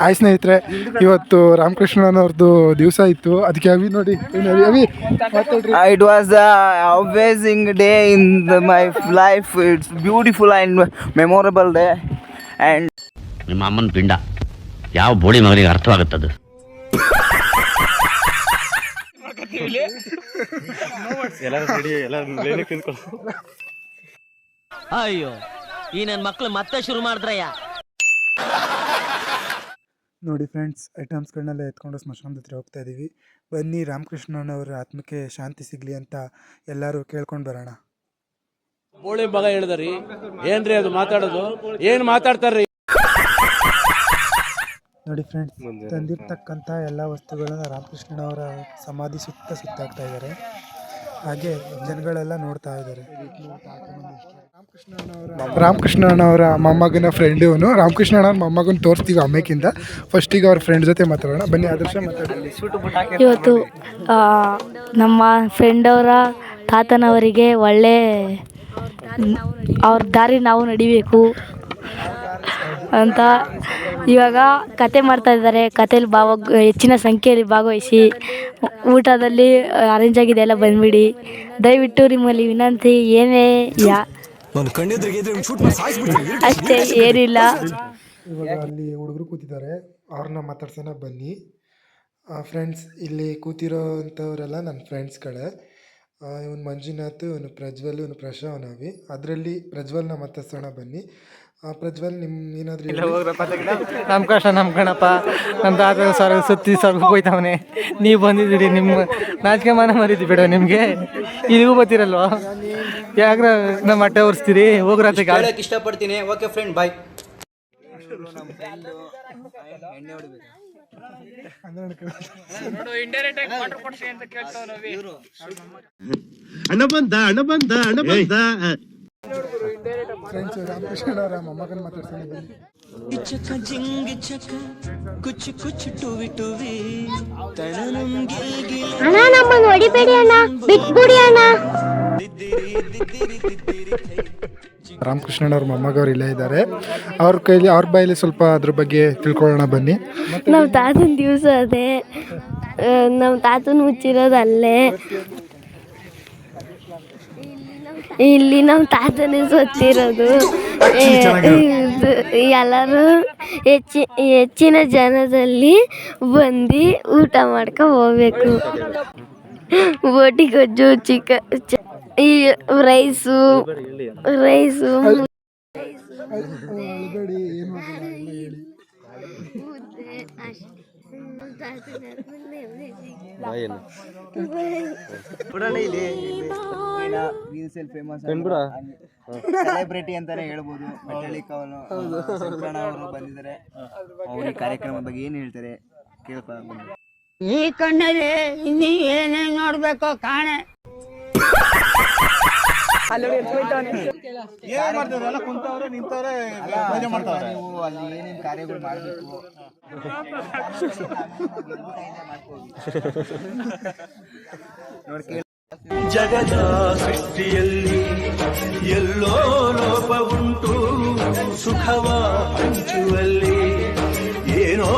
Hi ಸ್ನೇಹಿತರೆ ಇವತ್ತು ರಾಮಕೃಷ್ಣನವ್ರದ್ದು ದಿವಸ ಇತ್ತು. ಅದಕ್ಕೆ ಅವಿ ನೋಡಿ ಇಟ್ ಅವಿ ಅವಿ was amazing was a my life it's beautiful and memorable day. And ನಿಮ್ಮ ಅಮ್ಮನ ಪಿಂಡ. ಯಾವ ಬೋಳಿ ಮಗನಿಗೆ ಅರ್ಥವಾಗುತ್ತದು? ಅಯ್ಯೋ ಈ ನನ್ನ ಮಕ್ಕಳು ಮತ್ತೆ ಶುರು ಮಾಡಿದ್ರಯ್ಯ. ನೋಡಿ ಫ್ರೆಂಡ್ಸ್ ಐಟಮ್ಸ್ಗಳನ್ನೆಲ್ಲ ಎತ್ಕೊಂಡು ಸ್ಮಶಾನದ ಹತ್ರ ಹೋಗ್ತಾ ಇದ್ದೀವಿ ಬನ್ನಿ ರಾಮಕೃಷ್ಣನವರ ಆತ್ಮಕ್ಕೆ ಶಾಂತಿ ಸಿಗಲಿ ಅಂತ ಎಲ್ಲರೂ ಕೇಳ್ಕೊಂಡು ಬರೋಣ. ಬೋಳಿ ಮಗ ಹೇಳಿದ್ರಿ. ಏನ್ರಿ ಅದು ಮಾತಾಡೋದು? ಏನ್ ಮಾತಾಡ್ತಾರ್ರಿ? ನೋಡಿ ಫ್ರೆಂಡ್ಸ್ ತಂದಿರ್ತಕ್ಕಂಥ ಎಲ್ಲ ವಸ್ತುಗಳನ್ನ ರಾಮಕೃಷ್ಣನವರ ಸಮಾಧಿ ಸುತ್ತ ಸುತ್ತಾಕ್ತಾ ಇದ್ದಾರೆ. ಹಾಗೆ ಜನಗಳೆಲ್ಲ ನೋಡ್ತಾ ಇದ್ದಾರೆ. ರಾಮಕೃಷ್ಣಣ್ಣವರ ಮೊಮ್ಮಗನ ಫ್ರೆಂಡ್ ಇವನು. ರಾಮಕೃಷ್ಣನ ಮೊಮ್ಮಗನ ತೋರಿಸ್ತೀವಿ ಫಸ್ಟ್ ಫಸ್ಟಿಗೆ ಅವ್ರ ಫ್ರೆಂಡ್ ಜೊತೆ ಮಾತಾಡೋಣ. ಬನ್ನಿ ಆದರ್ಶ ಮಾತಾಡಿ. ಇವತ್ತು ಆ, ನಮ್ಮ ಫ್ರೆಂಡ್ ಅವರ ತಾತನವರಿಗೆ ಒಳ್ಳೆ ಅವ್ರ ದಾರಿ ನಾವು ನಡಿಬೇಕು. ಅಂತ ಇವಾಗ ಕತೆ ಮಾಡ್ತಾ ಇದ್ದಾರೆ. ಕಥೆಯಲ್ಲಿ ಭಾವ ಹೆಚ್ಚಿನ ಸಂಖ್ಯೆಯಲ್ಲಿ ಭಾಗವಹಿಸಿ ಊಟದಲ್ಲಿ ಅರೇಂಜ್ ಆಗಿದೆ ಎಲ್ಲ ಬಂದ್ಬಿಡಿ. ದಯವಿಟ್ಟು ನಿಮ್ಮಲ್ಲಿ ವಿನಂತಿ ಏನೇ ಯಾ ಅಷ್ಟೇ ಏನಿಲ್ಲ. ಇವಾಗ ಅಲ್ಲಿ ಹುಡುಗರು ಕೂತಿದ್ದಾರೆ. ಅವ್ರನ್ನ ಮಾತಾಡ್ಸೋಣ ಬನ್ನಿ. ಫ್ರೆಂಡ್ಸ್ ಇಲ್ಲಿ ಕೂತಿರೋ ಅಂಥವರೆಲ್ಲ ನನ್ನ ಫ್ರೆಂಡ್ಸ್ಗಳೇ ಇವನು ಮಂಜುನಾಥ್ ಇವನು ಪ್ರಜ್ವಲ್ ಇವನು ಪ್ರಶಾವನವಿ. ಅದರಲ್ಲಿ ಪ್ರಜ್ವಲ್ನ ಮಾತಾಡ್ಸೋಣ ಬನ್ನಿ. ಆ, ಪ್ರಜ್ವಲ್ ನಿಮ್ಮ ಏನಾದರೂ ನಮ್ಮ ಕಷ್ಟ ನಮ್ಮ ಗಣಪ ನಮ್ಮ ತಾತ ಸರ್ ಸುತ್ತಿ ಸ್ವಲ್ಪ ಹೋಯ್ತವನೆ. ನೀವು ಬಂದಿದ್ದೀರಿ ನಿಮ್ಮ ನಾಚಿಕೆ ಮಾನ ಮರೀತಿ ಬಿಡೋ ನಿಮಗೆ. ಇಲ್ಲಿಗೂ ಬರ್ತೀರಲ್ವಾ? ಯಾಕ್ರ ನಮ್ಮ ಹೊಟ್ಟೆ ಒರೆಸ್ತೀರಿ? ಹೋಗ್ರತ್ತೆ ಗಾಳಿ ಇಷ್ಟಪಡ್ತೀನಿ. ಓಕೆ ಫ್ರೆಂಡ್ ಬಾಯ್ ಫ್ರೆಂಡ್ಸ್ ಮೊಮ್ಮಗನ ಅಣ್ಣ ನಮ್ಮನ್ನ ಹೊಡಿಬೇಡಿ ಅಣ್ಣ ಬಿಟ್ಬಿಡಿ ಅಣ್ಣ. ರಾಮಕೃಷ್ಣನವ್ರ ಮೊಮ್ಮಗವ್ರು ಇಲ್ಲೇ ಇದ್ದಾರೆ. ಅವ್ರ ಕೈಲಿ ಅವ್ರ ಬಾಯಲ್ಲಿ ಸ್ವಲ್ಪ ಅದ್ರ ಬಗ್ಗೆ ತಿಳ್ಕೊಳ್ಳೋಣ ಬನ್ನಿ. ನಮ್ಮ ತಾತನ ದಿವಸ ಅದೇ. ನಮ್ಮ ತಾತನ ಮುಚ್ಚಿರೋದು ಅಲ್ಲೇ. ಇಲ್ಲಿ ನಮ್ಮ ತಾತನೇ ಸತ್ತಿರೋದು ಇದು ಎಲ್ಲರೂ ಹೆಚ್ಚಿ ಹೆಚ್ಚಿನ ಜನದಲ್ಲಿ ಬಂದು ಊಟ ಮಾಡ್ಕೊ ಹೋಗ್ಬೇಕು ಬೋಟಿಗೊಜ್ಜು ಗೊಜ್ಜು ಚಿಕ ಈ ರೈಸು ರೈಸು ಮುದ್ದೆ ಏನು ಸೆಲೆಬ್ರಿಟಿ ಅಂತಾನೆ ಹೇಳ್ಬೋದು. ಅವರು ಬಂದಿದ್ದಾರೆ. ಅವ್ರ ಕಾರ್ಯಕ್ರಮ ಕಾರ್ಯಕ್ರಮದ ಬಗ್ಗೆ ಏನ್ ಹೇಳ್ತಾರೆ? ಕೇಳ್ಕೊಂಡು ಈ ಕಣ್ಣಲ್ಲಿ ಇನ್ನೀ ಏನೇನ್ ನೋಡ್ಬೇಕೋ ಕಾಣೆ. ಅಲ್ಲ, ನೀವು ಅಲ್ಲಿ ಏನೇನ್ ಕಾರ್ಯಗಳು ಮಾಡಬೇಕು? ನೋಡಿ ಕೇಳಿ ಜಗದ ಸೃಷ್ಟಿಯಲ್ಲಿ ಎಲ್ಲೋ ಲೋಪ ಉಂಟು ಸುಖವ ಹಂಚುವಲ್ಲಿ. ಏನೋ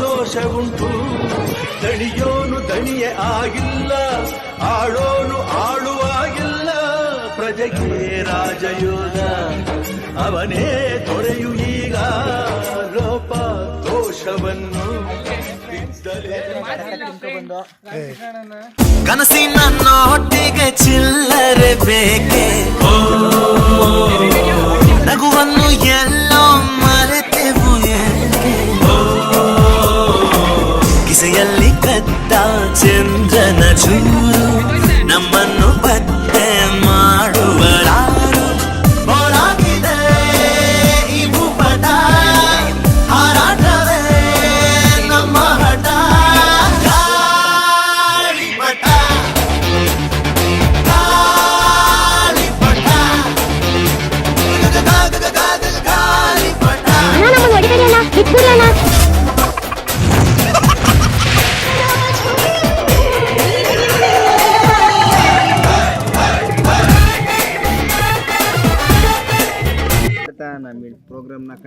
ದೋಷ ಉಂಟು ದಣಿಯೋನು ದಣಿಯೇ ಆಗಿಲ್ಲ ಆಳೋನು ಪ್ರಜೆಗೆ ರಾಜಯೋಗ ಅವನೇ ತೊರೆಯು ಈಗ ಲೋಪ ದೋಷವನ್ನು ಕನಸಿನ ಹೊಟ್ಟಿಗೆ ಚಿಲ್ಲರೆ ಬೇಕೆ? ನಗುವನ್ನು ಎಲ್ಲೋ ಮರೆತೆವು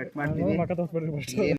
ಕಟ್ ಮಾಡ್ತೀನಿ